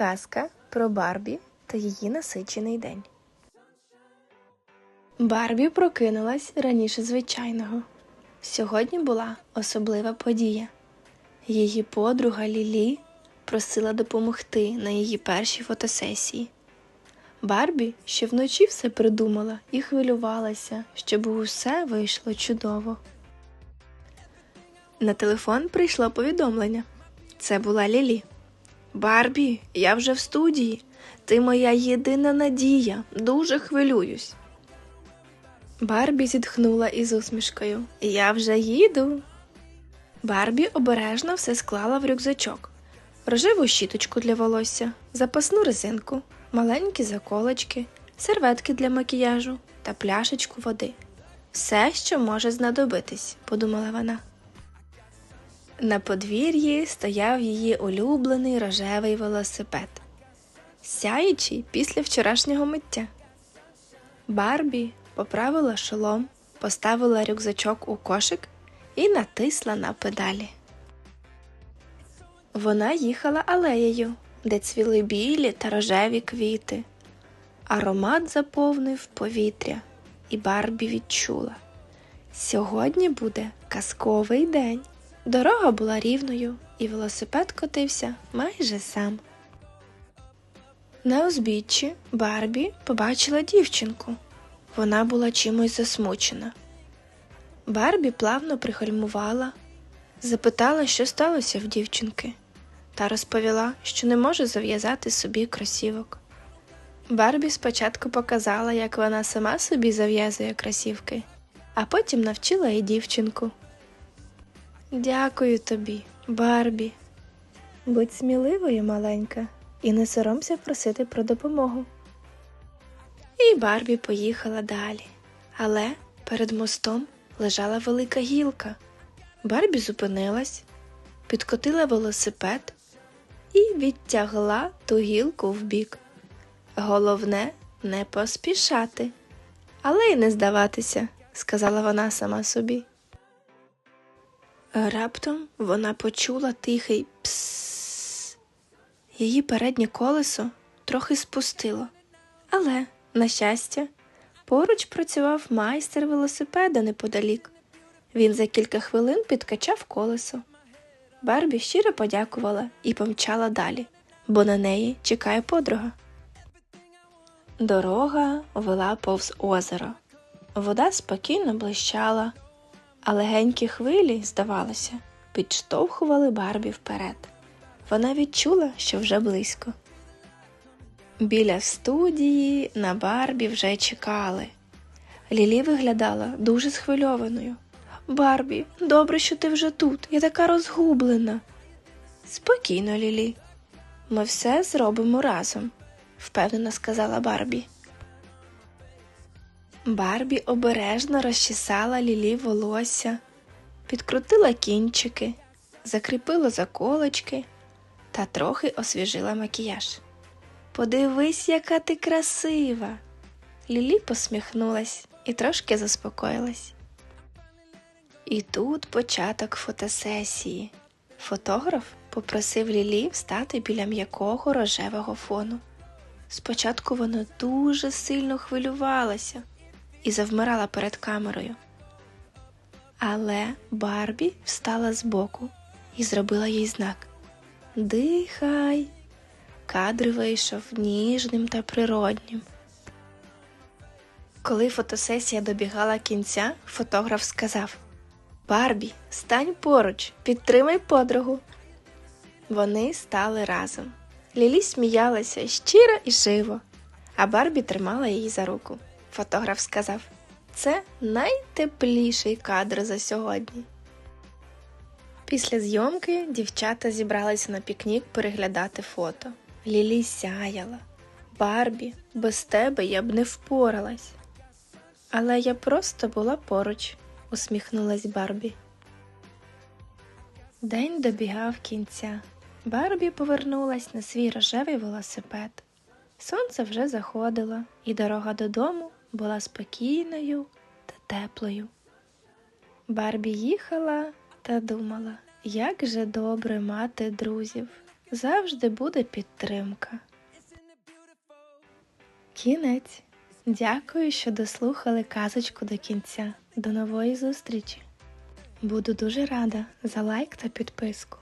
Казка про Барбі та її насичений день. Барбі прокинулась раніше звичайного. Сьогодні була особлива подія. Її подруга Лілі просила допомогти на її першій фотосесії. Барбі ще вночі все придумала і хвилювалася, щоб усе вийшло чудово. На телефон прийшло повідомлення. Це була Лілі. Барбі, я вже в студії. Ти моя єдина надія. Дуже хвилююсь. Барбі зітхнула із усмішкою. Я вже їду. Барбі обережно все склала в рюкзачок, рожеву щіточку для волосся, запасну резинку, маленькі заколочки, серветки для макіяжу та пляшечку води. Все, що може знадобитись, подумала вона. На подвір'ї стояв її улюблений рожевий велосипед, сяючий після вчорашнього миття. Барбі поправила шолом, поставила рюкзачок у кошик і натисла на педалі. Вона їхала алеєю, де цвіли білі та рожеві квіти. Аромат заповнив повітря, і Барбі відчула. Сьогодні буде казковий день. Дорога була рівною, і велосипед котився майже сам. На узбіччі Барбі побачила дівчинку. Вона була чимось засмучена. Барбі плавно пригальмувала, запитала, що сталося в дівчинки, та розповіла, що не може зав'язати собі кросівок. Барбі спочатку показала, як вона сама собі зав'язує кросівки, а потім навчила і дівчинку. Дякую тобі, Барбі. Будь сміливою, маленька, і не соромся просити про допомогу. І Барбі поїхала далі, але перед мостом лежала велика гілка. Барбі зупинилась, підкотила велосипед і відтягла ту гілку вбік. Головне не поспішати, але й не здаватися, сказала вона сама собі. Раптом вона почула тихий псс. Її переднє колесо трохи спустило, але, на щастя, поруч працював майстер велосипеда неподалік. Він за кілька хвилин підкачав колесо. Барбі щиро подякувала і помчала далі, бо на неї чекає подруга. Дорога вела повз озеро. Вода спокійно блищала, а легенькі хвилі, здавалося, підштовхували Барбі вперед. Вона відчула, що вже близько. Біля студії на Барбі вже чекали. Лілі виглядала дуже схвильованою. Барбі, добре, що ти вже тут. Я така розгублена. Спокійно, Лілі. Ми все зробимо разом, впевнено сказала Барбі. Барбі обережно розчесала Лілі волосся, підкрутила кінчики, закріпила заколочки та трохи освіжила макіяж. Подивись, яка ти красива. Лілі посміхнулась і трошки заспокоїлась. І тут початок фотосесії. Фотограф попросив Лілі встати біля м'якого рожевого фону. Спочатку вона дуже сильно хвилювалася і завмирала перед камерою. Але Барбі встала збоку і зробила їй знак Дихай. Кадр вийшов ніжним та природнім. Коли фотосесія добігала кінця, фотограф сказав Барбі, стань поруч, підтримай подругу. Вони стали разом. Лілі сміялася щиро і живо, а Барбі тримала її за руку. Фотограф сказав це найтепліший кадр за сьогодні. Після зйомки дівчата зібралися на пікнік переглядати фото. Лілі сяяла. Барбі, без тебе я б не впоралась. Але я просто була поруч, усміхнулась Барбі. День добігав кінця. Барбі повернулась на свій рожевий велосипед. Сонце вже заходило, і дорога додому була спокійною та теплою. Барбі їхала та думала, як же добре мати друзів. завжди буде підтримка. Кінець. Дякую, що дослухали казочку до кінця. До нової зустрічі. Буду дуже рада за лайк та підписку.